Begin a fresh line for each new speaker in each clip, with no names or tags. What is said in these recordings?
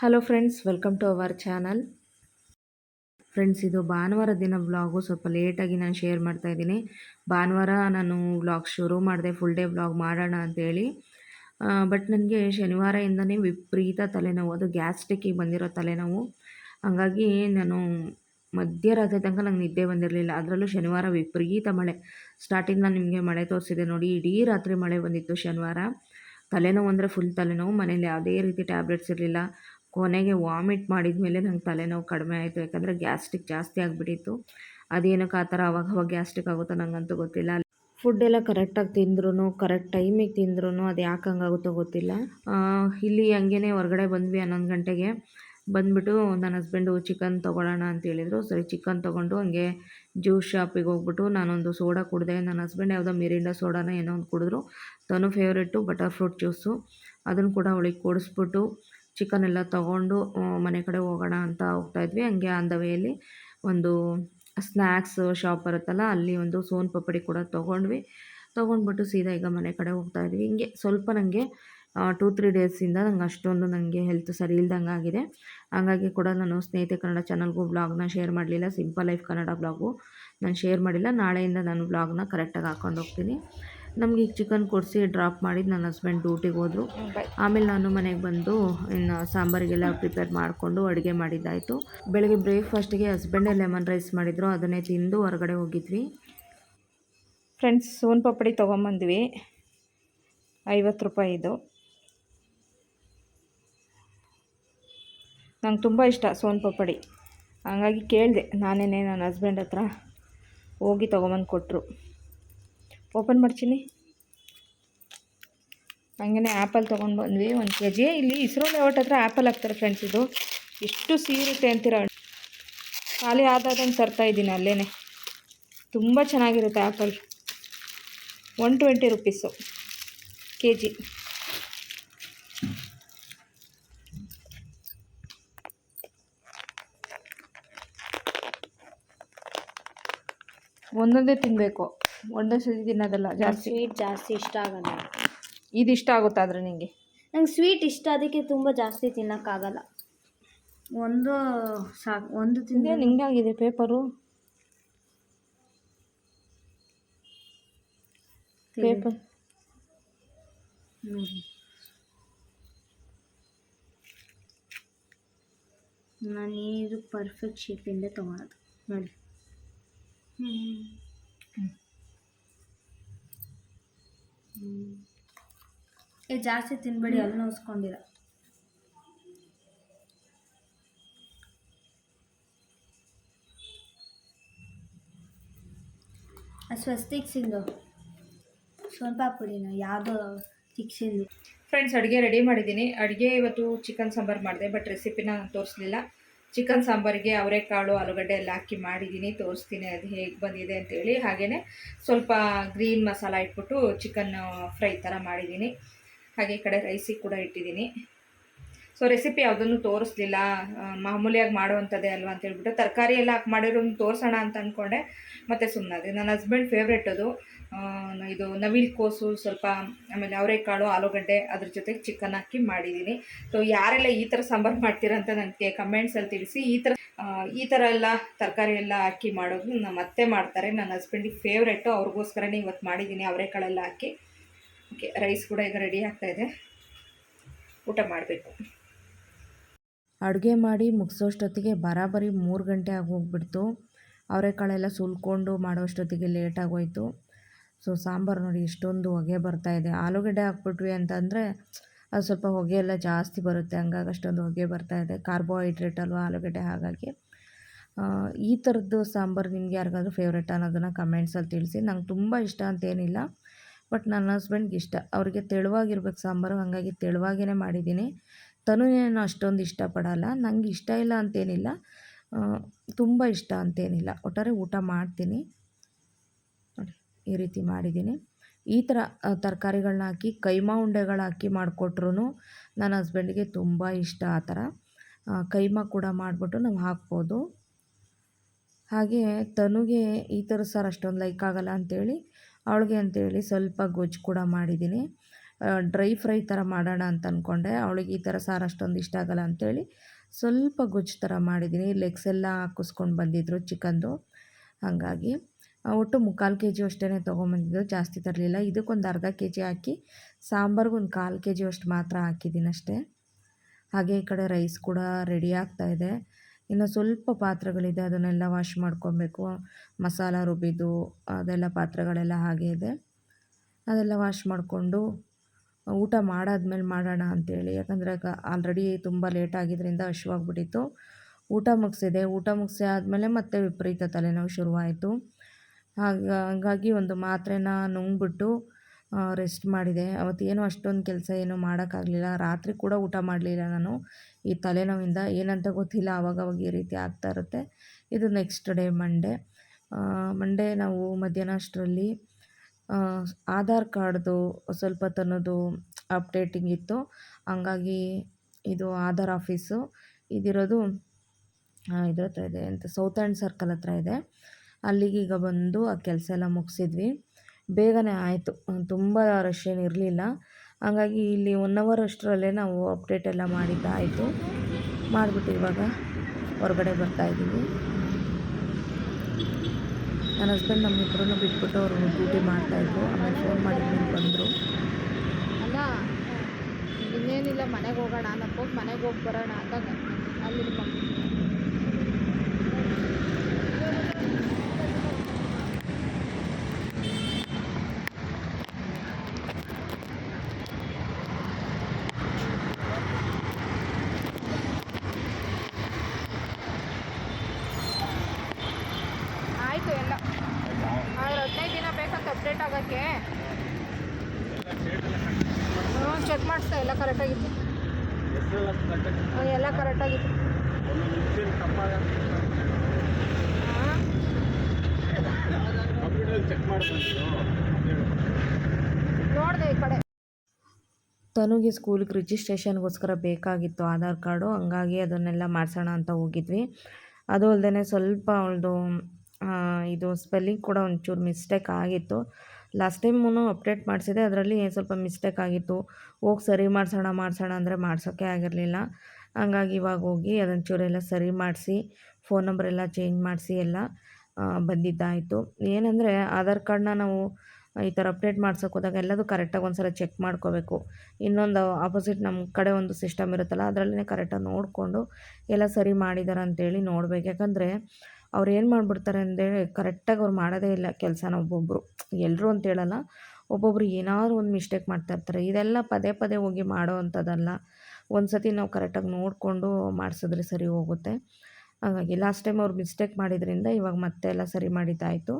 Hello friends welcome to our channel friends ಇದು ಭಾನುವಾರ ದಿನ ವ್ಲಾಗು ಸ್ವಲ್ಪ ಲೇಟಾಗಿ ನಾನು ಶೇರ್ ಮಾಡ್ತಾ ಇದ್ದೀನಿ. ಭಾನುವಾರ ನಾನು ವ್ಲಾಗ್ ಶುರು ಮಾಡಿದೆ ಫುಲ್ ಡೇ ವ್ಲಾಗ್ ಮಾಡೋಣ ಅಂತೇಳಿ ಬಟ್ ನನಗೆ ಶನಿವಾರದಿಂದನೇ ವಿಪರೀತ ತಲೆನೋವು, ಅದು ಗ್ಯಾಸ್ಟಿಕ್ಕಿಗೆ ಬಂದಿರೋ ತಲೆನೋವು. ಹಾಗಾಗಿ ನಾನು ಮಧ್ಯರಾತ್ರಿ ತನಕ ನಂಗೆ ನಿದ್ದೆ ಬಂದಿರಲಿಲ್ಲ. ಅದರಲ್ಲೂ ಶನಿವಾರ ವಿಪರೀತ ಮಳೆ. ಸ್ಟಾರ್ಟಿಂಗ್ ನಾನು ನಿಮಗೆ ಮಳೆ ತೋರಿಸಿದೆ ನೋಡಿ, ಇಡೀ ರಾತ್ರಿ ಮಳೆ ಬಂದಿತ್ತು ಶನಿವಾರ. ತಲೆನೋವು ಅಂದರೆ ಫುಲ್ ತಲೆನೋವು, ಮನೇಲಿ ಯಾವುದೇ ರೀತಿ ಟ್ಯಾಬ್ಲೆಟ್ಸ್ ಇರಲಿಲ್ಲ. ಕೊನೆಗೆ ವಾಮಿಟ್ ಮಾಡಿದ ಮೇಲೆ ನಂಗೆ ತಲೆನೋವು ಕಡಿಮೆ ಆಯಿತು. ಯಾಕಂದರೆ ಗ್ಯಾಸ್ಟ್ರಿಕ್ ಜಾಸ್ತಿ ಆಗಿಬಿಟ್ಟಿತ್ತು. ಅದೇನಕ್ಕೆ ಆ ಥರ ಅವಾಗ ಅವಾಗ ಗ್ಯಾಸ್ಟ್ರಿಕ್ ಆಗುತ್ತೋ ನಂಗಂತೂ ಗೊತ್ತಿಲ್ಲ. ಫುಡ್ ಎಲ್ಲ ಕರೆಕ್ಟಾಗಿ ತಿಂದ್ರೂ ಕರೆಕ್ಟ್ ಟೈಮಿಗೆ ತಿಂದ್ರೂ ಅದು ಯಾಕೆ ಹಂಗಾಗುತ್ತೋ ಗೊತ್ತಿಲ್ಲ. ಇಲ್ಲಿ ಹಂಗೇ ಹೊರಗಡೆ ಬಂದ್ವಿ ಹನ್ನೊಂದು ಗಂಟೆಗೆ. ಬಂದ್ಬಿಟ್ಟು ನನ್ನ ಹಸ್ಬೆಂಡು ಚಿಕನ್ ತೊಗೊಳ್ಳೋಣ ಅಂತ ಹೇಳಿದರು. ಸರಿ ಚಿಕನ್ ತೊಗೊಂಡು ಹಂಗೆ ಜ್ಯೂಸ್ ಶಾಪಿಗೆ ಹೋಗ್ಬಿಟ್ಟು ನಾನೊಂದು ಸೋಡಾ ಕುಡಿದೆ. ನನ್ನ ಹಸ್ಬೆಂಡ್ ಯಾವುದೋ ಮಿರಿಂಡ ಸೋಡಾನ ಏನೋ ಒಂದು ಕುಡಿದ್ರು. ತನು ಫೇವ್ರೇಟು ಬಟರ್ ಫ್ರೂಟ್ ಜ್ಯೂಸು. ಅದನ್ನು ಕೂಡ ಅವಳಿಗೆ ಕೊಡಿಸ್ಬಿಟ್ಟು ಚಿಕನ್ ಎಲ್ಲ ತೊಗೊಂಡು ಮನೆ ಕಡೆ ಹೋಗೋಣ ಅಂತ ಹೋಗ್ತಾಯಿದ್ವಿ ಹಂಗೆ ಆನ್ ದ ಒಂದು ಸ್ನ್ಯಾಕ್ಸ್ ಶಾಪ್ ಬರುತ್ತಲ್ಲ, ಅಲ್ಲಿ ಒಂದು ಸೋನ್ ಪಪ್ಪಡಿ ಕೂಡ ತೊಗೊಂಡ್ವಿ. ತೊಗೊಂಡ್ಬಿಟ್ಟು ಸೀದಾ ಈಗ ಮನೆ ಕಡೆ ಹೋಗ್ತಾ ಇದ್ವಿ. ಹಿಂಗೆ ಸ್ವಲ್ಪ ನನಗೆ ಟೂ ತ್ರೀ ಡೇಸಿಂದ ನಂಗೆ ಅಷ್ಟೊಂದು ನನಗೆ ಹೆಲ್ತ್ ಸರಿ ಇಲ್ದಂಗೆ ಆಗಿದೆ. ಹಾಗಾಗಿ ಕೂಡ ನಾನು ಸ್ನೇಹಿತೆ ಕನ್ನಡ ಚಾನಲ್ಗೂ ಬ್ಲಾಗ್ನ ಶೇರ್ ಮಾಡಲಿಲ್ಲ. ಸಿಂಪಲ್ ಲೈಫ್ ಕನ್ನಡ ಬ್ಲಾಗು ನಾನು ಶೇರ್ ಮಾಡಿಲ್ಲ. ನಾಳೆಯಿಂದ ನಾನು ಬ್ಲಾಗ್ನ ಕರೆಕ್ಟಾಗಿ ಹಾಕ್ಕೊಂಡು ಹೋಗ್ತೀನಿ. ನಮಗೆ ಈಗ ಚಿಕನ್ ಕೊಡಿಸಿ ಡ್ರಾಪ್ ಮಾಡಿದ್ದು ನನ್ನ ಹಸ್ಬೆಂಡ್ ಡ್ಯೂಟಿಗೆ ಹೋದರು. ಆಮೇಲೆ ನಾನು ಮನೆಗೆ ಬಂದು ಇನ್ನು ಸಾಂಬಾರಿಗೆಲ್ಲ ಪ್ರಿಪೇರ್ ಮಾಡಿಕೊಂಡು ಅಡುಗೆ ಮಾಡಿದ್ದಾಯಿತು. ಬೆಳಗ್ಗೆ ಬ್ರೇಕ್ಫಾಸ್ಟಿಗೆ ಹಸ್ಬೆಂಡೇ ಲೆಮನ್ ರೈಸ್ ಮಾಡಿದರು ಅದನ್ನೇ ತಿಂದು ಹೊರಗಡೆ ಹೋಗಿದ್ವಿ. ಫ್ರೆಂಡ್ಸ್ ಸೋನ್ ಪಾಪಡಿ ತೊಗೊಂಬಂದ್ವಿ. ಐವತ್ತು ರೂಪಾಯಿ ಇದು. ನಂಗೆ ತುಂಬ ಇಷ್ಟ ಸೋನ್ ಪಾಪಡಿ ಹಂಗಾಗಿ ಕೇಳಿದೆ ನಾನೇನೆ ನನ್ನ ಹಸ್ಬೆಂಡ್ ಹತ್ರ ಹೋಗಿ ತೊಗೊಂಬಂದು ಕೊಟ್ಟರು ಓಪನ್ ಮಾಡ್ತೀನಿ. ಹಂಗೆ ಆ್ಯಪಲ್ ತೊಗೊಂಡು ಬಂದ್ವಿ. ಒಂದು ಕೆ ಜಿ ಇಲ್ಲಿ ಇಸ್ರೋ ಲೇಔಟ್ ಹತ್ರ ಆ್ಯಪಲ್ ಹಾಕ್ತಾರೆ ಫ್ರೆಂಡ್ಸ್ ಇದು. ಎಷ್ಟು ಸೀರುತ್ತೆ ಅಂತೀರ? ಖಾಲಿ ಆದಾದಂಗೆ ತರ್ತಾ ಇದ್ದೀನಿ ಅಲ್ಲೇ ತುಂಬ ಚೆನ್ನಾಗಿರುತ್ತೆ apple one twenty rupees K G ಒಂದೊಂದೇ ತಿನ್ನಬೇಕು ಒಂದೇ ಸ್ವೀಟ್ ತಿನ್ನೋದಲ್ಲ ಜಾಸ್ತಿ.
ಸ್ವೀಟ್ ಜಾಸ್ತಿ ಇಷ್ಟ ಆಗಲ್ಲ.
ಇದು ಇಷ್ಟ ಆಗುತ್ತಾ ಆದರೆ ನಿಮಗೆ
ನಂಗೆ ಸ್ವೀಟ್ ಇಷ್ಟ ಅದಕ್ಕೆ ತುಂಬ ಜಾಸ್ತಿ ತಿನ್ನೋಕ್ಕಾಗಲ್ಲ ಒಂದು ಸಾಕು ಒಂದು ತಿಂದೆ.
ನಿಂಗೆ ಆಗಿದೆ ಪೇಪರು ಪೇಪರ್
ನಾನು ಇದು ಪರ್ಫೆಕ್ಟ್ ಶೇಪಿಂದ ತೊಗೊಳೋದು. ನೋಡಿ. ಏ ಜಾಸ್ತಿ ತಿನ್ಬೇಡಿ ಅಲ್ಲಿ ನೋಸ್ಕೊಂಡಿರ ಸ್ವಸ್ತಿಕ್ ಸಿಂಗು ಸ್ವಲ್ಪ ಪುಡಿನ ಯಾವುದೋ ತಿಕ್ಸಿಂದು
ಫ್ರೆಂಡ್ಸ್ ಅಡುಗೆ ರೆಡಿ ಮಾಡಿದ್ದೀನಿ. ಅಡುಗೆ ಇವತ್ತು ಚಿಕನ್ ಸಾಂಬಾರು ಮಾಡಿದೆ ಬಟ್ ರೆಸಿಪಿನ ತೋರಿಸ್ಲಿಲ್ಲ. ಚಿಕನ್ ಸಾಂಬಾರಿಗೆ ಅವರೆಕಾಳು, ಆಲೂಗಡ್ಡೆ ಎಲ್ಲ ಹಾಕಿ ಮಾಡಿದ್ದೀನಿ, ತೋರಿಸ್ತೀನಿ ಅದು ಹೇಗೆ ಬಂದಿದೆ ಅಂತೇಳಿ. ಹಾಗೇ ಸ್ವಲ್ಪ ಗ್ರೀನ್ ಮಸಾಲ ಇಟ್ಬಿಟ್ಟು ಚಿಕನ್ ಫ್ರೈ ಥರ ಮಾಡಿದ್ದೀನಿ. ಹಾಗೆ ಈ ಕಡೆ ರೈಸಿಗೆ ಕೂಡ ಇಟ್ಟಿದ್ದೀನಿ. ಸೊ ರೆಸಿಪಿ ಯಾವುದನ್ನು ತೋರಿಸ್ಲಿಲ್ಲ ಮಾಮೂಲಿಯಾಗಿ ಮಾಡುವಂಥದ್ದೇ ಅಲ್ವಾ ಅಂತ ಹೇಳ್ಬಿಟ್ಟು ತರಕಾರಿ ಎಲ್ಲ ಹಾಕಿ ಮಾಡಿರೋದು ತೋರಿಸೋಣ ಅಂತ ಅಂದ್ಕೊಂಡೆ ಮತ್ತು ಸುಮ್ಮನೆ ನನ್ನ ಹಸ್ಬೆಂಡ್ ಫೇವ್ರೆಟ್ ಅದು. ಇದು ನವಿಲ್ ಕೋಸು, ಸ್ವಲ್ಪ ಆಮೇಲೆ ಅವರೆಕಾಳು, ಆಲೂಗಡ್ಡೆ ಅದ್ರ ಜೊತೆಗೆ ಚಿಕನ್ ಹಾಕಿ ಮಾಡಿದ್ದೀನಿ. ಸೊ ಯಾರೆಲ್ಲ ಈ ಥರ ಸಾಂಬಾರು ಮಾಡ್ತೀರಾ ಅಂತ ನನಗೆ ಕಮೆಂಟ್ಸಲ್ಲಿ ತಿಳಿಸಿ. ಈ ಥರ ಈ ಥರ ಎಲ್ಲ ತರಕಾರಿ ಎಲ್ಲ ಹಾಕಿ ಮಾಡೋದು ನಮ್ಮ ಅತ್ತೆ ಮಾಡ್ತಾರೆ. ನನ್ನ ಹಸ್ಬೆಂಡಿಗೆ ಫೇವ್ರೇಟು ಅವ್ರಿಗೋಸ್ಕರನೇ ಇವತ್ತು ಮಾಡಿದ್ದೀನಿ ಅವರೆಕಾಳೆಲ್ಲ ಹಾಕಿ. ಓಕೆ ರೈಸ್ ಕೂಡ ಈಗ ರೆಡಿ ಆಗ್ತಾಯಿದೆ ಊಟ ಮಾಡಬೇಕು. ಅಡುಗೆ ಮಾಡಿ ಮುಗಿಸೋಷ್ಟೊತ್ತಿಗೆ ಬರಾಬರಿ ಮೂರು ಗಂಟೆ ಆಗೋಗ್ಬಿಡ್ತು. ಅವರೆಕಾಳೆಲ್ಲ ಸುಲ್ಕೊಂಡು ಮಾಡೋಷ್ಟೊತ್ತಿಗೆ ಲೇಟ್ ಆಗೋಯ್ತು. ಸೊ, ಸಾಂಬಾರು ನೋಡಿ ಇಷ್ಟೊಂದು ಹೊಗೆ ಬರ್ತಾ ಇದೆ. ಆಲೂಗಡ್ಡೆ ಹಾಕ್ಬಿಟ್ವಿ ಅಂತಂದರೆ ಅದು ಸ್ವಲ್ಪ ಹೊಗೆ ಎಲ್ಲ ಜಾಸ್ತಿ ಬರುತ್ತೆ. ಹಂಗಾಗಿ ಅಷ್ಟೊಂದು ಹೊಗೆ ಬರ್ತಾ ಇದೆ. ಕಾರ್ಬೋಹೈಡ್ರೇಟ್ ಅಲ್ವಾ ಆಲೂಗಡ್ಡೆ ಹಾಗಾಗಿ. ಈ ಥರದ್ದು ಸಾಂಬಾರು ನಿಮ್ಗೆ ಯಾರಿಗಾದ್ರೂ ಫೇವ್ರೇಟ್ ಅನ್ನೋದನ್ನು ಕಮೆಂಟ್ಸಲ್ಲಿ ತಿಳಿಸಿ. ನಂಗೆ ತುಂಬ ಇಷ್ಟ ಅಂತೇನಿಲ್ಲ. ಬಟ್ ನನ್ನ ಹಸ್ಬೆಂಡ್ಗೆ ಇಷ್ಟ. ಅವರಿಗೆ ತೆಳುವಾಗಿರ್ಬೇಕು ಸಾಂಬಾರು. ಹಾಗಾಗಿ ತೆಳುವಾಗೇ ಮಾಡಿದ್ದೀನಿ. ತನು ಏನು ಅಷ್ಟೊಂದು ಇಷ್ಟಪಡಲ್ಲ. ನನಗೆ ಇಷ್ಟ ಇಲ್ಲ ಅಂತೇನಿಲ್ಲ. ತುಂಬ ಇಷ್ಟ ಅಂತೇನಿಲ್ಲ. ಒಟ್ಟಾರೆ ಊಟ ಮಾಡ್ತೀನಿ. ನೋಡಿ, ಈ ರೀತಿ ಮಾಡಿದ್ದೀನಿ. ಈ ಥರ ತರಕಾರಿಗಳನ್ನ ಹಾಕಿ, ಕೈಮಾ ಉಂಡೆಗಳು ಹಾಕಿ ಮಾಡಿಕೊಟ್ರು ನನ್ನ ಹಸ್ಬೆಂಡಿಗೆ ತುಂಬ ಇಷ್ಟ ಆ ಥರ. ಕೈಮಾ ಕೂಡ ಮಾಡಿಬಿಟ್ಟು ನಾವು ಹಾಕ್ಬೋದು. ಹಾಗೆ ತನುಗೆ ಈ ಥರ ಸಾರು ಅಷ್ಟೊಂದು ಲೈಕ್ ಆಗಲ್ಲ ಅಂಥೇಳಿ ಅವಳಿಗೆ ಅಂತೇಳಿ ಸ್ವಲ್ಪ ಗೊಜ್ಜು ಕೂಡ ಮಾಡಿದ್ದೀನಿ. ಡ್ರೈ ಫ್ರೈ ಥರ ಮಾಡೋಣ ಅಂತ ಅಂದ್ಕೊಂಡೆ ಅವಳಿಗೆ ಈ ಥರ ಸಾರು ಅಷ್ಟೊಂದು ಇಷ್ಟ ಆಗಲ್ಲ ಅಂಥೇಳಿ ಸ್ವಲ್ಪ ಗೊಜ್ಜು ಥರ ಮಾಡಿದ್ದೀನಿ. ಲೆಗ್ಸ್ ಎಲ್ಲ ಹಾಕಿಸ್ಕೊಂಡು ಬಂದಿದ್ದರು ಚಿಕನ್ದು. ಹಾಗಾಗಿ ಒಟ್ಟು ಮುಕ್ಕಾಲು ಕೆ ಜಿ ಅಷ್ಟೇ ತೊಗೊಂಬಂದಿದ್ದು. ಜಾಸ್ತಿ ತರಲಿಲ್ಲ. ಇದಕ್ಕೊಂದು ಅರ್ಧ ಕೆ ಜಿ ಹಾಕಿ ಸಾಂಬಾರ್ಗೊಂದು ಕಾಲು ಕೆ ಜಿ ಅಷ್ಟು ಮಾತ್ರ ಹಾಕಿದ್ದೀನಿ ಅಷ್ಟೇ. ಹಾಗೆ ಈ ಕಡೆ ರೈಸ್ ಕೂಡ ರೆಡಿ ಇದೆ. ಇನ್ನು ಸ್ವಲ್ಪ ಪಾತ್ರೆಗಳಿದೆ, ಅದನ್ನೆಲ್ಲ ವಾಶ್ ಮಾಡ್ಕೊಬೇಕು. ಮಸಾಲ ರುಬ್ಬಿದ್ದು, ಅದೆಲ್ಲ ಪಾತ್ರೆಗಳೆಲ್ಲ ಹಾಗೆ ಇದೆ. ಅದೆಲ್ಲ ವಾಶ್ ಮಾಡಿಕೊಂಡು ಊಟ ಮಾಡಾದ್ಮೇಲೆ ಮಾಡೋಣ ಅಂತೇಳಿ. ಯಾಕಂದರೆ ಆಲ್ರೆಡಿ ತುಂಬ ಲೇಟ್ ಆಗಿದ್ದರಿಂದ ಹಶ್ವಾಗ್ಬಿಟ್ಟಿತ್ತು ಊಟ ಮುಗಿಸಿದೆ. ಊಟ ಮುಗಿಸಿ ಆದಮೇಲೆ ಮತ್ತೆ ವಿಪರೀತ ತಲೆನೋವು ಶುರುವಾಯಿತು. ಹಾಗ, ಹಾಗಾಗಿ ಒಂದು ಮಾತ್ರೆನ ನುಂಗ್ಬಿಟ್ಟು ರೆಸ್ಟ್ ಮಾಡಿದೆ. ಅವತ್ತೇನು ಅಷ್ಟೊಂದು ಕೆಲಸ ಏನೂ ಮಾಡೋಕ್ಕಾಗಲಿಲ್ಲ. ರಾತ್ರಿ ಕೂಡ ಊಟ ಮಾಡಲಿಲ್ಲ ನಾನು. ಈ ತಲೆನೋವಿಂದ ಏನಂತ ಗೊತ್ತಿಲ್ಲ. ಆವಾಗವಾಗ ಈ ರೀತಿ ಆಗ್ತಾ ಇರುತ್ತೆ. ಇದು ನೆಕ್ಸ್ಟ್ ಡೇ ಮಂಡೇ ಮಂಡೇ ನಾವು ಮಧ್ಯಾಹ್ನ ಅಷ್ಟರಲ್ಲಿ ಆಧಾರ್ ಕಾರ್ಡ್ದು ಸ್ವಲ್ಪ ತನ್ನದು ಅಪ್ಡೇಟಿಂಗ್ ಇತ್ತು. ಹಂಗಾಗಿ ಇದು ಆಧಾರ್ ಆಫೀಸು. ಇದಿರೋದು ಇದ್ರ ಹತ್ರ ಇದೆ. ಅಂತ ಸೌತ್ ಆ್ಯಂಡ್ ಸರ್ಕಲ್ ಹತ್ರ ಇದೆ. ಅಲ್ಲಿಗೆ ಈಗ ಬಂದು ಆ ಕೆಲಸ ಎಲ್ಲ ಮುಗಿಸಿದ್ವಿ. ಬೇಗನೆ ಆಯಿತು. ತುಂಬ ರಶ್ ಏನು ಇರಲಿಲ್ಲ. ಹಂಗಾಗಿ ಇಲ್ಲಿ ಒನ್ ಅವರ್ ಅಷ್ಟರಲ್ಲೇ ನಾವು ಅಪ್ಡೇಟ್ ಎಲ್ಲ ಮಾಡಿದ್ದಾಯಿತು ಮಾಡಿಬಿಟ್ಟು ಇವಾಗ ಹೊರಗಡೆ ಬರ್ತಾಯಿದ್ದೀವಿ ನನ್ನ ಹಸ್ಬೆಂಡ್ ನಮ್ಮಿಬ್ಬರನ್ನು ಬಿಟ್ಬಿಟ್ಟು ಅವರು ಡ್ಯೂಟಿ ಮಾಡ್ತಾಯಿದ್ರು ಆಮೇಲೆ ಫೋನ್ ಮಾಡಿದ್ಮೇಲೆ ಬಂದರು.
ಅಲ್ಲ, ಇನ್ನೇನಿಲ್ಲ, ಮನೆಗೆ ಹೋಗೋಣ ಹೋಗಿ ಮನೆಗೆ ಹೋಗಿ ಬರೋಣ ಅಂತ ಅಲ್ಲಿ ಆಯಿತು ಎಲ್ಲ ಆದ್ರೆ ಹದಿನೈದು ದಿನ ಬೇಕಂತ ಅಪ್ಡೇಟ್ ಆಗೋಕ್ಕೆ ಹ್ಞೂ ಚೆಕ್ ಮಾಡಿಸ್ತಾ ಎಲ್ಲ ಕರೆಕ್ಟಾಗಿತ್ತು. ಎಲ್ಲ ಕರೆಕ್ಟಾಗಿತ್ತು. ಹಾಂ ನೋಡಿದೆ ಈ ಕಡೆ.
ತನುಗೆ ಸ್ಕೂಲಿಗೆ ರಿಜಿಸ್ಟ್ರೇಷನ್ಗೋಸ್ಕರ ಬೇಕಾಗಿತ್ತು ಆಧಾರ್ ಕಾರ್ಡು ಹಂಗಾಗಿ ಅದನ್ನೆಲ್ಲ ಮಾಡಿಸೋಣ ಅಂತ ಹೋಗಿದ್ವಿ. ಅದು ಅಲ್ಲದೆ ಸ್ವಲ್ಪ ಅವಳದು ಇದು ಸ್ಪೆಲ್ಲಿಂಗ್ ಕೂಡ ಒಂಚೂರು ಮಿಸ್ಟೇಕ್ ಆಗಿತ್ತು. ಲಾಸ್ಟ್ ಟೈಮೂ ಅಪ್ಡೇಟ್ ಮಾಡಿಸಿದೆ. ಅದರಲ್ಲಿ ಸ್ವಲ್ಪ ಮಿಸ್ಟೇಕ್ ಆಗಿತ್ತು. ಹೋಗಿ ಸರಿ ಮಾಡಿಸೋಣ ಮಾಡಿಸೋಣ ಅಂದರೆ ಮಾಡ್ಸೋಕ್ಕೆ ಆಗಿರಲಿಲ್ಲ. ಹಂಗಾಗಿ ಇವಾಗ ಹೋಗಿ ಅದನ್ನು ಚೂರೆಲ್ಲ ಸರಿ ಮಾಡಿಸಿ ಫೋನ್ ನಂಬರೆಲ್ಲ ಚೇಂಜ್ ಮಾಡಿಸಿ ಎಲ್ಲ ಬಂದಿದ್ದಾಯಿತು. ಏನಂದರೆ ಆಧಾರ್ ಕಾರ್ಡ್ನ ನಾವು ಈ ಥರ ಅಪ್ಡೇಟ್ ಮಾಡ್ಸೋಕೆ ಹೋದಾಗ ಎಲ್ಲದೂ ಕರೆಕ್ಟಾಗಿ ಒಂದು ಸಲ ಚೆಕ್ ಮಾಡ್ಕೋಬೇಕು. ಇನ್ನೊಂದು ಆಪೋಸಿಟ್ ನಮ್ಮ ಕಡೆ ಒಂದು ಸಿಸ್ಟಮ್ ಇರುತ್ತಲ್ಲ ಅದರಲ್ಲೇ ಕರೆಕ್ಟಾಗಿ ನೋಡಿಕೊಂಡು ಎಲ್ಲ ಸರಿ ಮಾಡಿದಾರೆ ಅಂತೇಳಿ ನೋಡ್ಬೇಕು. ಯಾಕಂದರೆ ಅವ್ರು ಏನು ಮಾಡಿಬಿಡ್ತಾರೆ ಅಂದರೆ ಕರೆಕ್ಟಾಗಿ ಅವ್ರು ಮಾಡೋದೇ ಇಲ್ಲ ಕೆಲಸನ ಒಬ್ಬೊಬ್ಬರು ಎಲ್ಲರೂ ಅಂತ ಹೇಳಲ್ಲ ಒಬ್ಬೊಬ್ಬರು ಏನಾದ್ರು ಒಂದು ಮಿಸ್ಟೇಕ್ ಮಾಡ್ತಾ ಇರ್ತಾರೆ. ಇದೆಲ್ಲ ಪದೇ ಪದೇ ಹೋಗಿ ಮಾಡೋ ಅಂಥದ್ದಲ್ಲ. ಒಂದು ಸತಿ ನಾವು ಕರೆಕ್ಟಾಗಿ ನೋಡಿಕೊಂಡು ಮಾಡಿಸಿದ್ರೆ ಸರಿ ಹೋಗುತ್ತೆ. ಹಾಗಾಗಿ ಲಾಸ್ಟ್ ಟೈಮ್ ಅವ್ರು ಮಿಸ್ಟೇಕ್ ಮಾಡಿದ್ರಿಂದ ಇವಾಗ ಮತ್ತೆ ಎಲ್ಲ ಸರಿ ಮಾಡಿದ್ದಾಯಿತು.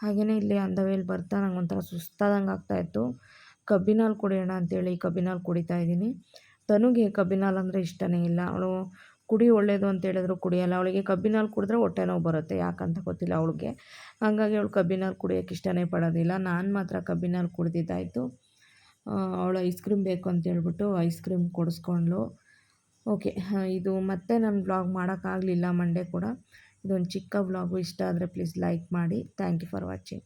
ಹಾಗೆಯೇ ಇಲ್ಲಿ ಅಂದವೇಲಿ ಬರ್ತಾ ನಂಗೆ ಒಂಥರ ಸುಸ್ತಾದಂಗೆ ಆಗ್ತಾಯಿತ್ತು ಕಬ್ಬಿನಾಲು ಕುಡಿಯೋಣ ಅಂತೇಳಿ ಕಬ್ಬಿನಾಲು ಕುಡಿತಾ ಇದ್ದೀನಿ. ತನುಗೆ ಕಬ್ಬಿನಾಲ್ ಅಂದರೆ ಇಷ್ಟನೇ ಇಲ್ಲ. ಅವಳು ಕುಡಿ ಒಳ್ಳೆಯದು ಅಂತ ಹೇಳಿದ್ರು ಕುಡಿಯಲ್ಲ. ಅವಳಿಗೆ ಕಬ್ಬಿನ ಹಾಲು ಕುಡಿದ್ರೆ ಹೊಟ್ಟೆ ನೋವು ಬರುತ್ತೆ. ಯಾಕಂತ ಗೊತ್ತಿಲ್ಲ ಅವಳಿಗೆ. ಹಾಗಾಗಿ ಅವಳು ಕಬ್ಬಿನ ಹಾಲು ಕುಡಿಯೋಕ್ಕೆ ಇಷ್ಟನೇ ಪಡೋದಿಲ್ಲ. ನಾನು ಮಾತ್ರ ಕಬ್ಬಿನ ಹಾಲು ಕುಡಿದಿದ್ದಾಯಿತು. ಅವಳು ಐಸ್ ಕ್ರೀಮ್ ಬೇಕು ಅಂತ ಹೇಳ್ಬಿಟ್ಟು ಐಸ್ ಕ್ರೀಮ್ ಕೊಡಿಸ್ಕೊಂಡ್ಳು. ಓಕೆ ಇದು ಮತ್ತೆ ನಾನು ಬ್ಲಾಗ್ ಮಾಡೋಕ್ಕಾಗಲಿಲ್ಲ ಮಂಡೇ ಕೂಡ. ಇದೊಂದು ಚಿಕ್ಕ ಬ್ಲಾಗು ಇಷ್ಟ ಆದರೆ ಪ್ಲೀಸ್ ಲೈಕ್ ಮಾಡಿ. Thank you for watching.